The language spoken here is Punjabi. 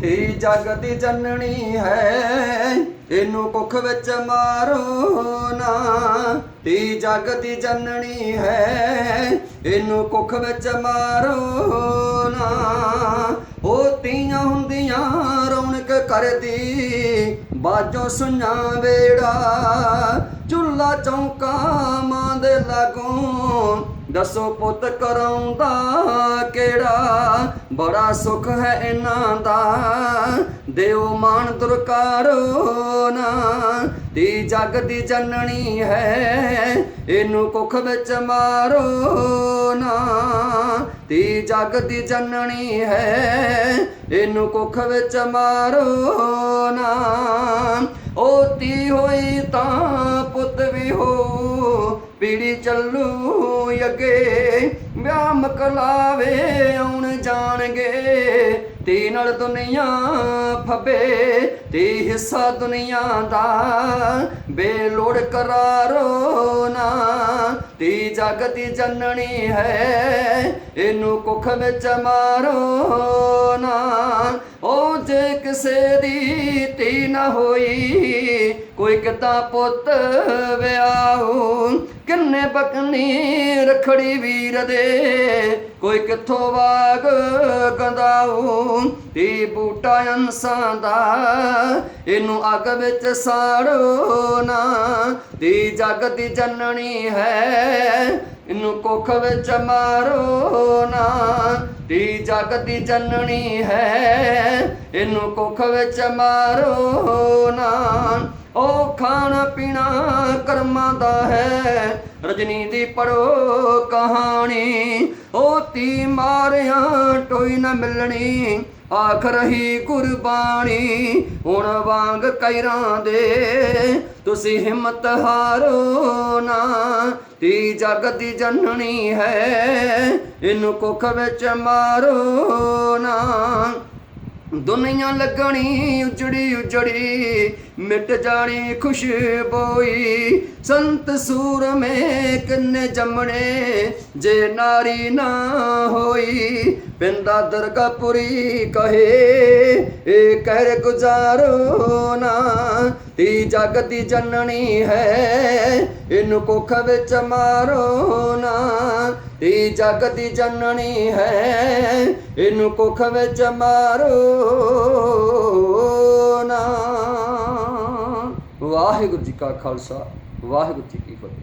ਤੀ ਜਗ ਦੀ ਜਨਣੀ ਹੈ, ਇਹਨੂੰ ਕੁੱਖ ਵਿੱਚ ਮਾਰੋ ਨਾ। ਤੀ ਜਗ ਦੀ ਜਨਨੀ ਹੈ, ਇਹਨੂੰ ਕੁੱਖ ਵਿੱਚ ਮਾਰੋ ਨਾ। ਉਹ ਤੀਆਂ ਹੁੰਦੀਆਂ ਰੌਣਕ ਕਰਦੀ, ਬਾਜੋ ਸੁਣਾ ਵੇੜਾ ਚੁੱਲਾ ਚੌਂਕਾ ਮਾਂ ਦੇ ਲਾਗੋਂ। ਦੱਸੋ ਪੁੱਤ ਕਰਾਉਂਦਾ ਕਿਹੜਾ? ਬੜਾ ਸੁਖ ਹੈ ਇਹਨਾਂ ਦਾ। ਦਿਓ ਮਾਨ ਦੁਰਕਾਰੋ ਨਾ। ਤੀ ਜਗ ਦੀ ਜਨਨੀ ਹੈ, ਇਹਨੂੰ ਕੁੱਖ ਵਿੱਚ ਮਾਰੋ ਨਾ। ਤੀ ਜਗ ਦੀ ਜਨਨੀ ਹੈ, ਇਹਨੂੰ ਕੁੱਖ ਵਿੱਚ ਮਾਰੋ ਨਾ। ਉਹ ਤੀ ਹੋਈ ਤਾਂ ਪੀੜੀ ਚੱਲੂ ਅੱਗੇ ਵਿਆਹ ਮਕਲਾਵੇ ਆਉਣ ਜਾਣਗੇ। ਤੀ ਨਾਲ ਦੁਨੀਆ ਫਬੇ ਤੇ ਹਿੱਸਾ ਦੁਨੀਆ ਦਾ। ਬੇਲੋੜ ਕਰਾਰੋ ਨਾ ਤੀ ਜਗ ਦੀ ਹੈ, ਇਹਨੂੰ ਕੁੱਖ ਵਿੱਚ ਮਾਰੋ ਨਾ। ਉਹ ਕਿਸੇ ਦੀ ਤੀ ਨਾ ਹੋਈ, ਕੋਈ ਕਿਤਾ ਪੁੱਤ ਵਿਆਹੂ? ਕਿੰਨੇ ਬਕਨੀ ਰਖੜੀ ਵੀਰ ਦੇ, ਕੋਈ ਕਿੱਥੋਂ ਵਾਗ ਗੰਦਾਉ ਤੀ ਬੂਟਾ ਅੰਸਾਂ ਦਾ, ਇਹਨੂੰ ਅੱਗ ਵਿੱਚ ਸਾੜੋ ਨਾ। ਤੀ ਜਗ ਦੀ ਜਨਣੀ ਹੈ, ਇਹਨੂੰ ਕੁੱਖ ਵਿੱਚ ਮਾਰੋ ਨਾ। ਤੀ ਜਗ ਦੀ ਜਨਨੀ ਹੈ, ਇਹਨੂੰ ਕੁੱਖ ਵਿੱਚ ਮਾਰੋ ਨਾ। ਉਹ ਖਾਣਾ ਪੀਣਾ ਕਰਮਾਂ ਦਾ ਹੈ ਰਜਨੀ ਦੀ ਪੜੋ ਕਹਾਣੀ ਉਹ ਤੀ ਮਾਰਿਆਂ ਟੋਈ ਨਾ ਮਿਲਣੀ, ਆਖ ਰਹੀ ਕੁਰਬਾਨੀ, ਹੁਣ ਵਾਂਗ ਕੈਰਾਂ ਦੇ, ਤੁਸੀਂ ਹਿੰਮਤ ਹਾਰੋ ਨਾ, ਤੀ ਜਗ ਦੀ ਜਨਨੀ ਹੈ, ਇਹਨੂੰ ਕੁੱਖ ਵਿੱਚ ਮਾਰੋ ਨਾ। ਦੁਨੀਆ ਲੱਗਣੀ ਉਜੜੀ ਉਜੜੀ, ਮਿਟ ਜਾਣੀ ਖੁਸ਼ਬੋਈ। ਸੰਤ ਸੂਰ ਸੂਰਮੇ ਕਿੰਨੇ ਜੰਮਣੇ ਜੇ ਨਾਰੀ ਨਾ ਹੋਈ। ਪਿੰਦਾ ਦਰਗਾਪੁਰੀ ਕਹੇ ਇਹ ਕਹਿ ਗੁਜ਼ਾਰੋ ਨਾ। ਹੀ ਜਗ ਦੀ ਜਨਨੀ ਹੈ ਇਹਨੂੰ ਕੁੱਖ ਵਿੱਚ ਮਾਰੋ ਨਾ। ਇਹ ਜਗ ਦੀ ਜਨਨੀ ਹੈ। ਇਹਨੂੰ ਕੁੱਖ ਵਿੱਚ ਮਾਰੋ ਨਾ। ਵਾਹਿਗੁਰੂ ਜੀ ਕਾ ਖਾਲਸਾ, ਵਾਹਿਗੁਰੂ ਜੀ ਕੀ ਫਤਿਹ।